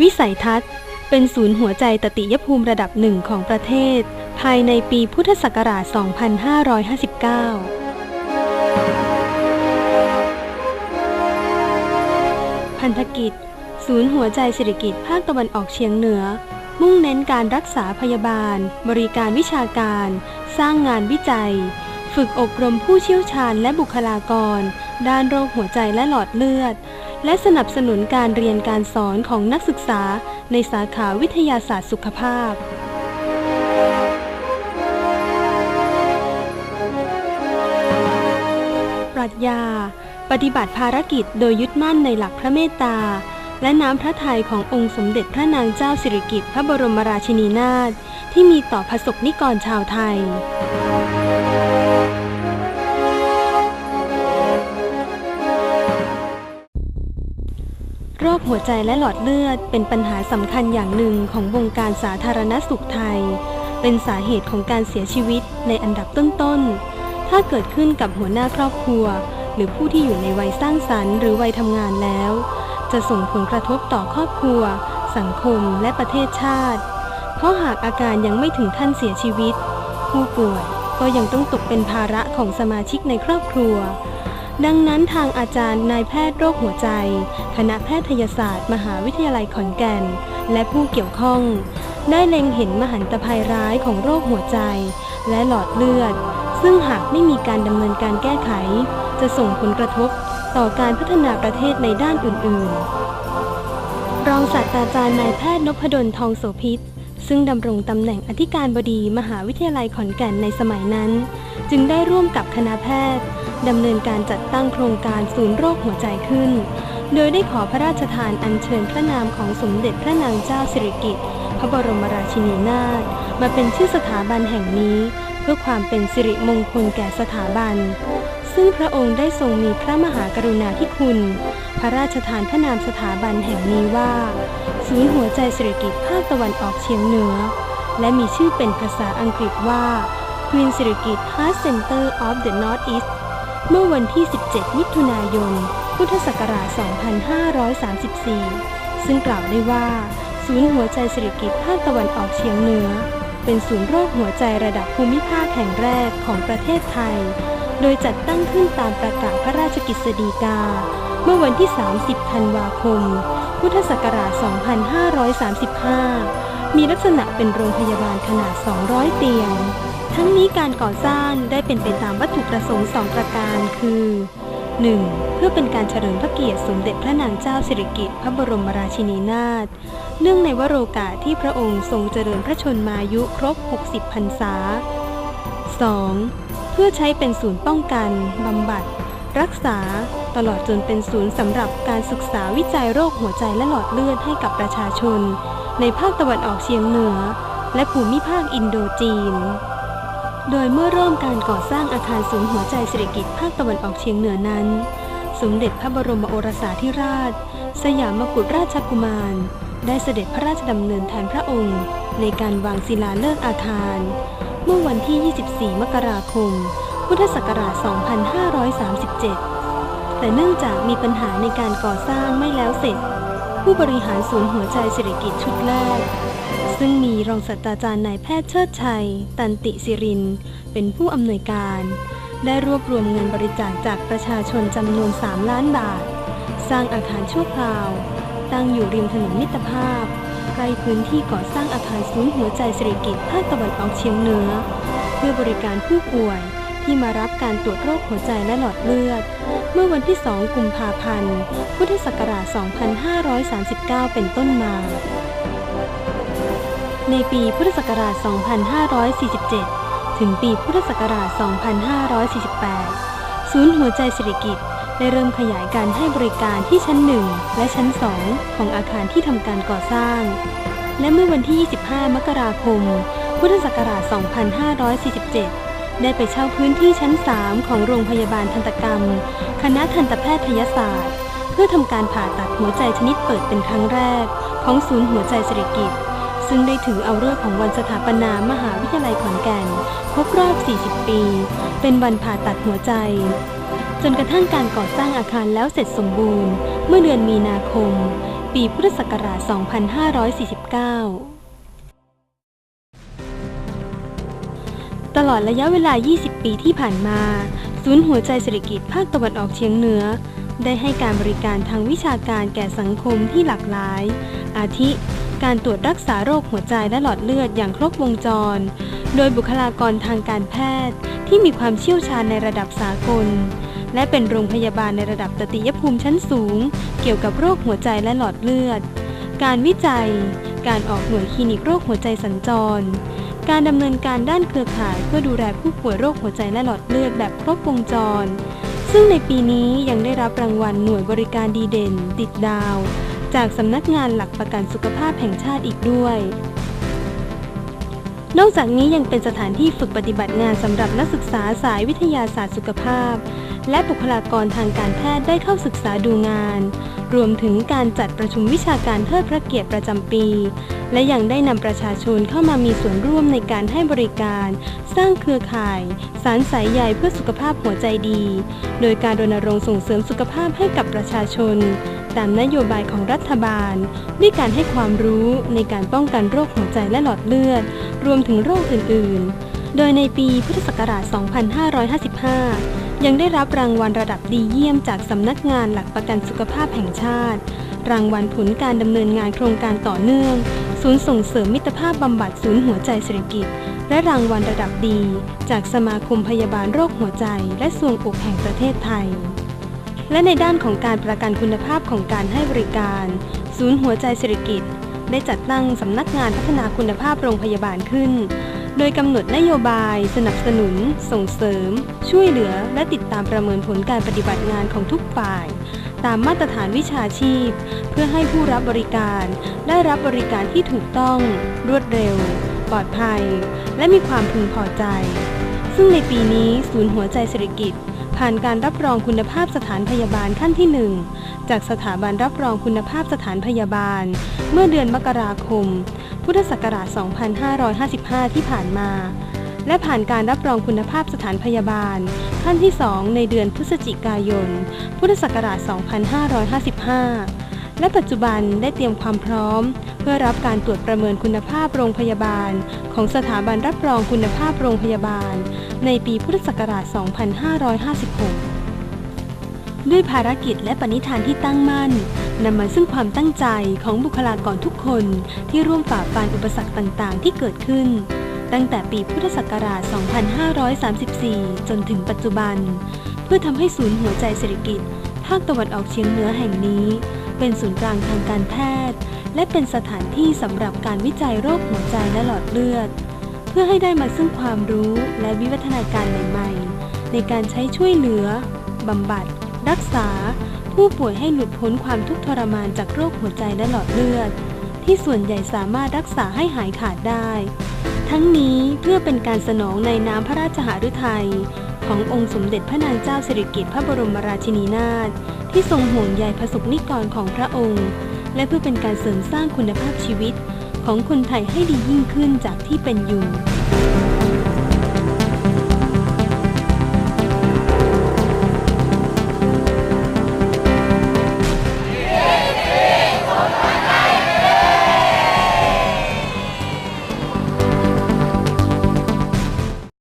วิสัยทัศน์ เป็นศูนย์หัวใจตติยภูมิระดับหนึ่งของประเทศ ภายในปีพุทธศักราช 2559พันธกิจ ศูนย์หัวใจสิริกิจภาคตะวันออกเฉียงเหนือ มุ่งเน้นการรักษาพยาบาล บริการวิชาการ สร้างงานวิจัย ฝึกอบรมผู้เชี่ยวชาญและบุคลากร ด้านโรคหัวใจและหลอดเลือด และสนับสนุนการเรียนการสอนของนักศึกษาในสาขาวิทยาศาสตร์สุขภาพปรัชญา ปฏิบัติภารกิจโดยยึดมั่นในหลักพระเมตตา และน้ำพระทัยขององค์สมเด็จพระนางเจ้าสิริกิติ์พระบรมราชินีนาถที่มีต่อพระสกนิกรชาวไทย คหัวใจและหลอดเลือด เป็นปัญหาสำคัญอย่างหนึ่งของวงการสาธารณสุขไทย เป็นสาเหตุของการเสียชีวิตในอันดับต้นๆ ถ้าเกิดขึ้นกับหัวหน้าครอบครัว หรือผู้ที่อยู่ในวัยสร้างสรรค์หรือวัยทำงานแล้ว จะส่งผลกระทบต่อครอบครัว สังคมและประเทศชาติ เพราะหากอาการยังไม่ถึงขั้นเสียชีวิต ผู้ป่วยก็ยังต้องตกเป็นภาระของสมาชิกในครอบครัว ดังนั้นทางอาจารย์นายแพทย์โรคหัวใจ คณะแพทยศาสตร์ มหาวิทยาลัยขอนแก่น และผู้เกี่ยวข้อง ได้เล็งเห็นมหันตภัยร้ายของโรคหัวใจ และหลอดเลือด ซึ่งหากไม่มีการดำเนินการแก้ไข จะส่งผลกระทบต่อการพัฒนาประเทศในด้านอื่น ๆ รองศาสตราจารย์นายแพทย์นพดลทองโสพิษซึ่งดำรงตำแหน่งอธิการบดีมหาวิทยาลัยขอนแก่นในสมัยนั้น จึงได้ร่วมกับคณะแพทย์ดำเนินการจัดตั้งโครงการศูนย์โรคหัวใจขึ้น โดยได้ขอพระราชทานอัญเชิญพระนามของสมเด็จพระนางเจ้าสิริกิติ์พระบรมราชินีนาถมาเป็นชื่อสถาบันแห่งนี้ เพื่อความเป็นสิริมงคลแก่สถาบัน ซึ่งพระองค์ได้ทรงมีพระมหากรุณาธิคุณ พระราชทานพระนามสถาบันแห่งนี้ว่า ศูนย์หัวใจสิริกิติ์ภาคตะวันออกเฉียงเหนือ และมีชื่อเป็นภาษาอังกฤษว่า Queen สิริกิติ์ Heart Center of the North East เมื่อวันที่ 17 มิถุนายน พุทธศักราช 2534 ซึ่งกล่าวได้ว่า ศูนย์หัวใจสิริกิติ์ภาคตะวันออกเฉียงเหนือ เป็นศูนย์โรคหัวใจระดับภูมิภาคแห่งแรกของประเทศไทย โดยจัดตั้งขึ้นตามประกาศพระราชกิจสีกา เมื่อวันที่ 30 ธันวาคม พุทธศักราช 2535 มีลักษณะเป็นโรงพยาบาลขนาด 200 เตียง ทั้งนี้การก่อสร้างได้เป็นไปตามวัตถุประสงค์2ประการ คือ 1. เพื่อเป็นการเฉลิมพระเกียรติสมเด็จพระนางเจ้าสิริกิติ์พระบรมราชินีนาถ เนื่องในวโรกาสที่พระองค์ทรงเจริญพระชนมายุครบ 60 พรรษา 2. เพื่อใช้เป็นศูนย์ป้องกัน บำบัด รักษา ตลอดจนเป็นศูนย์สำหรับการศึกษาวิจัยโรคหัวใจและหลอดเลือดให้กับประชาชน ในภาคตะวันออกเฉียงเหนือ และภูมิภาคอินโดจีน โดยเมื่อเริ่มการก่อสร้างอาคารศูนย์หัวใจสิริกิติ์ภาคตะวันออกเฉียงเหนือนั้น สมเด็จพระบรมโอรสาธิราช สยามกุฎราชกุมาร ได้เสด็จพระราชดำเนินแทนพระองค์ ในการวางศิลาฤกษ์อาคาร เมื่อวันที่ 24 มกราคม พุทธศักราช 2537 แต่เนื่องจากมีปัญหาในการก่อสร้างไม่แล้วเสร็จ ผู้บริหารศูนย์หัวใจสิริกิติ์ชุดแรก ซึ่งมีรองศาสตราจารย์นายแพทย์เชิดชัย ตันติสิริน เป็นผู้อำนวยการ ได้รวบรวมเงินบริจาคจากประชาชนจำนวน 3 ล้านบาท สร้างอาคารชั่วคราว ตั้งอยู่ริมถนนมิตรภาพใกล้พื้นที่ก่อสร้างอาคารศูนย์หัวใจสิริกิติ์ภาคตะวันออกเฉียงเหนือ เพื่อบริการผู้ป่วยที่มารับการตรวจโรคหัวใจและหลอดเลือด เมื่อวันที่ 2 กุมภาพันธ์ พุทธศักราช 2539 เป็นต้นมา ในปีพุทธศักราช 2547 ถึงปีพุทธศักราช 2548 ศูนย์หัวใจสิริกิตได้เริ่มขยายการให้บริการที่ชั้น 1 และชั้น 2 ของอาคารที่ทำการก่อสร้าง และเมื่อวันที่ 25 มกราคม พุทธศักราช 2547 ได้ไปเช่าพื้นที่ชั้น 3 ของโรงพยาบาลทันตกรรม คณะทันตแพทยศาสตร์ เพื่อทำการผ่าตัดหัวใจชนิดเปิดเป็นครั้งแรก ของศูนย์หัวใจสิริกิติ์ ซึ่งได้ถือเอาเลิกษ์ของวันสถาปนามหาวิทยาลัยขอนแก่นครบรอบ 40 ปี เป็นวันผ่าตัดหัวใจ จนกระทั่งการก่อสร้างอาคารแล้วเสร็จสมบูรณ์ เมื่อเดือนมีนาคม ปีพุทธศักราช 2549ตลอดระยะเวลา 20 ปีที่ผ่านมา ศูนย์หัวใจเศรษฐกิจภาคตะวันออกเฉียงเหนือ ได้ให้การบริการทางวิชาการแก่สังคมที่หลากหลาย อาทิ การตรวจรักษาโรคหัวใจและหลอดเลือดอย่างครบวงจร โดยบุคลากรทางการแพทย์ที่มีความเชี่ยวชาญในระดับสากล และเป็นโรงพยาบาลในระดับตติยภูมิชั้นสูง เกี่ยวกับโรคหัวใจและหลอดเลือด การวิจัย การออกหน่วยคลินิกโรคหัวใจสัญจร การดำเนินการด้านเครือข่ายเพื่อดูแลผู้ป่วยโรคหัวใจและหลอดเลือดแบบครบวงจรซึ่งในปีนี้ยังได้รับรางวัลหน่วยบริการดีเด่น ติดดาว จากสำนักงานหลักประกันสุขภาพแห่งชาติอีกด้วย นอกจากนี้ยังเป็นสถานที่ฝึกปฏิบัติงานสำหรับนักศึกษาสายวิทยาศาสตร์สุขภาพ และบุคลากรทางการแพทย์ได้เข้าศึกษาดูงาน รวมถึงการจัดประชุมวิชาการเทิดพระเกียรติประจำปี และยังได้นำประชาชนเข้ามามีส่วนร่วมในการให้บริการ สร้างเครือข่าย สารสายใยเพื่อสุขภาพหัวใจดี โดยการรณรงค์ส่งเสริมสุขภาพให้กับประชาชน ตามนโยบายของรัฐบาล ด้วยการให้ความรู้ในการป้องกันโรคหัวใจและหลอดเลือด รวมถึงโรคอื่น ๆ โดยในปีพุทธศักราช 2555 ยังได้รับรางวัลระดับดีเยี่ยมจากสำนักงานหลักประกันสุขภาพแห่งชาติ รางวัลผลการดำเนินงานโครงการต่อเนื่อง ศูนย์ส่งเสริมมิตรภาพบำบัดศูนย์หัวใจเศรษฐกิจ และรางวัลระดับดี จากสมาคมพยาบาลโรคหัวใจ และส่วงอกแห่งประเทศไทย และในด้านของการประกันคุณภาพของการให้บริการ ศูนย์หัวใจเศรษฐกิจ ได้จัดตั้งสำนักงานพัฒนาคุณภาพโรงพยาบาลขึ้น โดยกำหนดนโยบาย สนับสนุน ส่งเสริม ช่วยเหลือ และติดตามประเมินผลการปฏิบัติงานของทุกฝ่าย ตามมาตรฐานวิชาชีพ เพื่อให้ผู้รับบริการ ได้รับบริการที่ถูกต้อง รวดเร็ว ปลอดภัย และมีความพึงพอใจ ซึ่งในปีนี้ศูนย์หัวใจเศรษฐกิจ ผ่านการรับรองคุณภาพสถานพยาบาลขั้นที่ 1 จากสถาบันรับรองคุณภาพสถานพยาบาล เมื่อเดือนมกราคม พุทธศักราช 2555 ที่ผ่านมา และผ่านการรับรองคุณภาพสถานพยาบาล ขั้นที่ 2 ในเดือนพฤศจิกายน พุทธศักราช 2555 และปัจจุบันได้เตรียมความพร้อม เพื่อรับการตรวจประเมินคุณภาพโรงพยาบาล ของสถาบันรับรองคุณภาพโรงพยาบาล ในปีพุทธศักราช 2556 ด้วยภารกิจและปณิธานที่ตั้งมั่น นำมาซึ่งความตั้งใจของบุคลากรทุกคนที่ร่วมฝ่าฟันอุปสรรคต่างๆ ที่เกิดขึ้น ตั้งแต่ปีพุทธศักราช 2534 จนถึงปัจจุบัน เพื่อทำให้ศูนย์หัวใจเศรษฐกิจ ภาคตะวันออกเฉียงเหนือแห่งนี้ เป็นศูนย์กลางทางการแพทย์ และเป็นสถานที่สำหรับการวิจัยโรคหัวใจและหลอดเลือด เพื่อให้ได้มาซึ่งความรู้และวิวัฒนาการใหม่ ๆ ในการใช้ช่วยเหลือบำบัด รักษา ผู้ป่วยให้หลุดพ้นความทุกข์ทรมานจากโรคหัวใจและหลอดเลือด ที่ส่วนใหญ่สามารถรักษาให้หายขาดได้ ทั้งนี้เพื่อเป็นการสนองในน้ำพระราชหฤทัยขององค์สมเด็จพระนางเจ้าสิริกิติ์พระบรมราชินีนาถที่ทรงห่วงใยพระสงฆ์นิกรของพระองค์ และเพื่อเป็นการเสริมสร้างคุณภาพชีวิตของคนไทยให้ดียิ่งขึ้นจากที่เป็นอยู่